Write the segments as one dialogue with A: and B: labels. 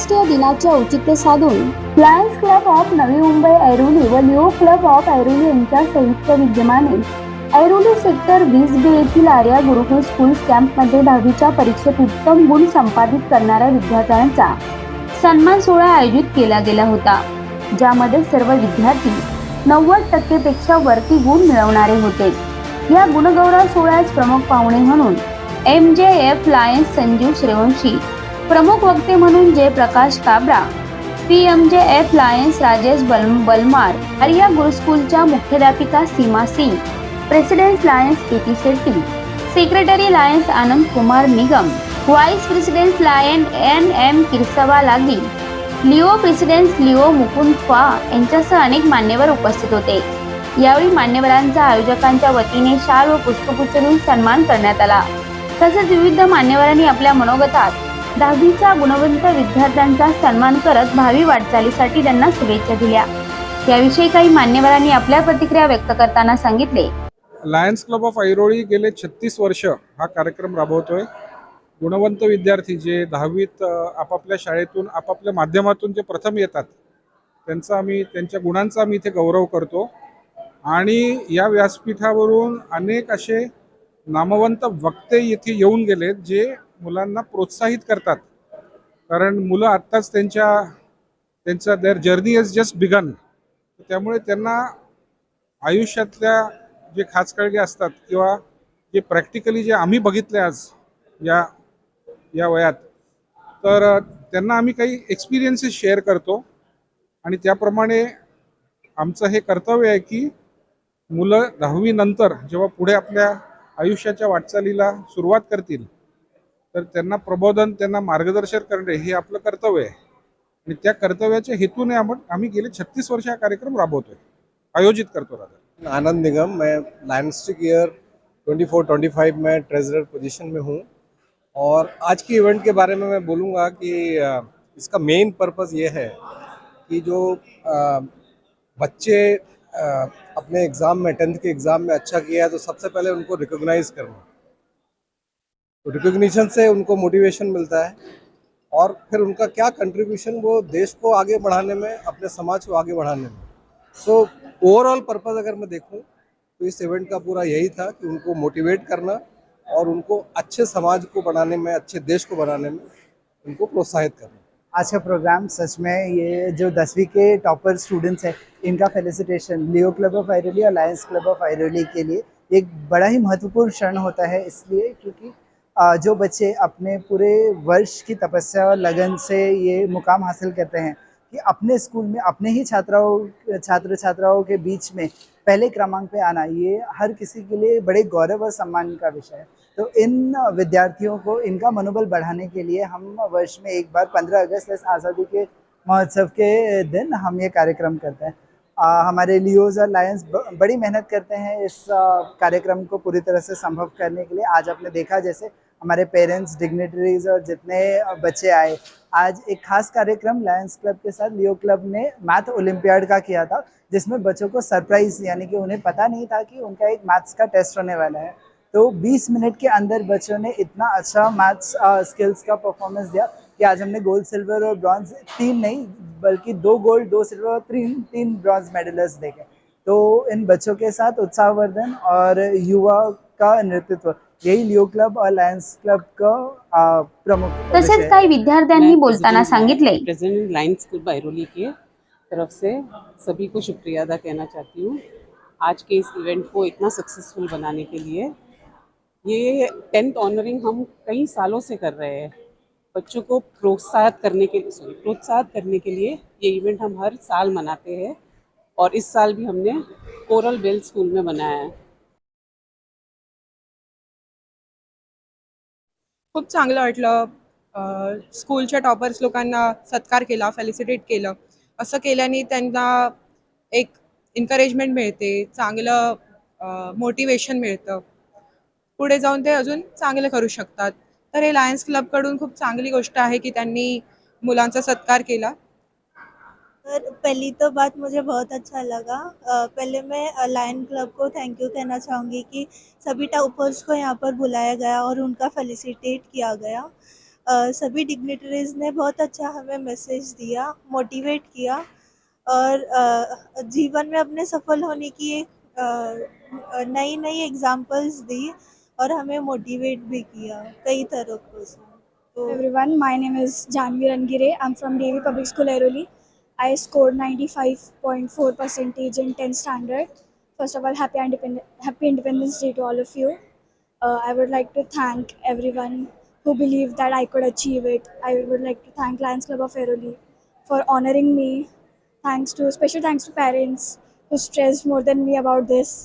A: आंतरराष्ट्रीय दिनाचे औचित्य साधून Lions Club of Navi Mumbai Airoli व लिओ क्लब ऑफ ऐरोली यांच्या संयुक्त विद्यमाने ऐरोली सेक्टर वीस बी येथील आर्या गुरुकुल स्कूल कॅम्पमध्ये दहावीच्या परीक्षेत उत्तम गुण संपादित करणाऱ्या विद्यार्थ्यांचा सन्मान सोहळा आयोजित केला गेला होता ज्यामध्ये सर्व विद्यार्थी नव्वद टक्केपेक्षा वरती गुण मिळवणारे होते. या गुणगौरव सोहळ्यास प्रमुख पाहुणे म्हणून M J F Lions Sanjeev Shrevanshi प्रमुख वक्ते म्हणून Jayprakash Kabra P M J F Lions Rajesh बल बलमार आर्या गुरुस्कूलच्या मुख्याध्यापिका Seema Singh president Lions K T Shetty secretary Lions Anand Kumar Nigam vice president Lion N M किरसवा लागी Leo president लिओ मुकुंद फा यांच्यासह अनेक मान्यवर उपस्थित होते. यावेळी मान्यवरांचा आयोजकांच्या वतीने शाल व पुष्पगुच्छ देऊन सन्मान करण्यात आला. तसेच विविध मान्यवरांनी आपल्या मनोगतात दहावीच्या गुणवंत विद्यार्थ्यांचा सन्मान करत भावी वाटचालीसाठी त्यांना शुभेच्छा दिल्या. याविषयी काही मान्यवरांनी आपल्या प्रतिक्रिया व्यक्त करताना सांगितले.
B: लायन्स क्लब ऑफ ऐरोळी गेले छत्तीस वर्ष हा कार्यक्रम राबवतोय. गुणवंत विद्यार्थी जे दहावीत आपापल्या शाळेतून आपापल्या माध्यमातून जे प्रथम येतात त्यांचा आम्ही त्यांच्या गुणांचा आम्ही इथे गौरव करतो. आणि या व्यासपीठावरून अनेक असे नामवंत वक्ते इथे येऊन गेलेत जे मुलांना प्रोत्साहित करतात. कारण मुलं आत्ताच त्यांच्या त्यांचा their journey is just began त्यामुळे त्यांना आयुष्यातल्या जे खाचखळगे असतात किंवा जे प्रॅक्टिकली जे आम्ही बघितले आज या या वयात तर त्यांना आम्ही काही एक्सपिरियन्सेस शेअर करतो. आणि त्याप्रमाणे आमचं हे कर्तव्य आहे की मुलं दहावीनंतर जेव्हा पुढे आपल्या आयुष्याच्या वाटचालीला सुरुवात करतील तर प्रबोधन मार्गदर्शन करणे हे कर्तव्य त्या कर्तव्याच्या हेतूने आपण, आम्ही गेले छत्तीस वर्ष हा कार्यक्रम राबवतोय. आयोजित करतो राजा
C: आनंद निगम, मैं लाइनस्टिक ईयर 24-25 में ट्रेजरर पोजीशन में हूँ. और आज की इवेंट के बारे में मैं बोलूँगा कि इसका मेन पर्पस ये है कि जो बच्चे अपने एग्ज़ाम में टेंथ के एग्ज़ाम में अच्छा किया है तो सबसे पहले उनको रिकॉग्नाइज करना। तो रिकॉग्निशन से उनको मोटिवेशन मिलता है। और फिर उनका क्या कंट्रीब्यूशन वो देश को आगे बढ़ाने में, अपने समाज को आगे बढ़ाने में। सो ओवरऑल पर्पस अगर मैं देखूँ तो इस इवेंट का पूरा यही था कि उनको मोटिवेट करना और उनको अच्छे समाज को बनाने में, अच्छे देश को बनाने में उनको प्रोत्साहित करना।
D: आज का प्रोग्राम सच में ये जो दसवीं के टॉपर स्टूडेंट्स हैं, इनका felicitation Leo club of Airoli और लायंस क्लब ऑफ़ आयरोली के लिए एक बड़ा ही महत्वपूर्ण क्षण होता है इसलिए क्योंकि जो बच्चे अपने पूरे वर्ष की तपस्या और लगन से ये मुकाम हासिल करते हैं कि अपने स्कूल में, अपने ही छात्राओं छात्र छात्राओं के बीच में पहले क्रमांक पे आना, ये हर किसी के लिए बड़े गौरव और सम्मान का विषय है। तो इन विद्यार्थियों को, इनका मनोबल बढ़ाने के लिए हम वर्ष में एक बार 15 अगस्त आज़ादी के महोत्सव के दिन हम ये कार्यक्रम करते हैं। आ, हमारे लियोज और लायंस बड़ी मेहनत करते हैं इस कार्यक्रम को पूरी तरह से संभव करने के लिए। आज आपने देखा जैसे हमारे पेरेंट्स डिग्नेटरीज और जितने बच्चे आए आज एक खास कार्यक्रम लायंस क्लब के साथ लियो क्लब ने मैथ ओलंपियाड का किया था जिसमें बच्चों को सरप्राइज़ यानी कि उन्हें पता नहीं था कि उनका एक मैथ्स का टेस्ट होने वाला है। तो 20 मिनट के अंदर बच्चों ने इतना अच्छा मैथ्स स्किल्स का परफॉर्मेंस दिया। कि आज हमने गोल्ड सिल्वर और ब्रॉन्ज तीन नहीं बल्कि दो गोल्ड दो सिल्वर और तीन तीन ब्रॉन्ज मेडलिस्ट देखे। तो इन बच्चों के साथ उत्साहवर्धन और युवा का नेतृत्व यही लियो क्लब और लायंस क्लब का प्रमुख
A: तसेच
D: है।
A: काही विद्यार्थ्यांनी बोलताना सांगितले
E: प्रेसिडेंट लाइन्स क्लब बैरोली के तरफ़ से सभी को शुक्रिया अदा कहना चाहती हूँ। आज के इस इवेंट को इतना सक्सेसफुल बनाने के लिए ये टेंथ ऑनरिंग हम कई सालों से कर रहे हैं। बच्चों को प्रोत्साहित करने के लिए सॉरी प्रोत्साहित करने के लिए ये इवेंट हम हर साल मनाते हैं और इस साल भी हमने कोरल बेल स्कूल में मनाया है।
F: खूप चांगलं वाटलं. स्कूलच्या टॉपर्स लोकांना सत्कार केला फेलिसिटेट केलं. असं केल्याने त्यांना एक एनकरेजमेंट मिळते चांगलं मोटिवेशन मिळतं. पुढे जाऊन ते अजून चांगलं करू शकतात. तर हे लायन्स क्लबकडून खूप चांगली गोष्ट आहे की मुलांचा सत्कार केला.
G: सर पहली तो बात मुझे बहुत अच्छा लगा. पहले मैं लायन क्लब को थैंक यू कहना चाहूँगी कि सभी टॉपर्स को यहाँ पर बुलाया गया और उनका फेलिसिटेट किया गया। सभी डिग्नेटरीज ने बहुत अच्छा हमें मैसेज दिया मोटिवेट किया और जीवन में अपने सफल होने की एक नई नई एग्जाम्पल्स दी। और हमें मोटिवेट भी किया कई तरह से तो
H: everyone my name is Janvi Rangire I am from DV public school Airoli I score 95.4 percentage in tenth standard first of all happy independence day to all of you I would like to thank everyone who believe that I could achieve it I would like to thank lions club of Airoli for honouring me thanks to special thanks to parents who stress more than me about this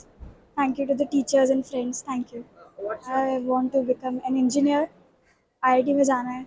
H: thank you to the teachers and friends thank you I want to become an engineer I I T में जाना है।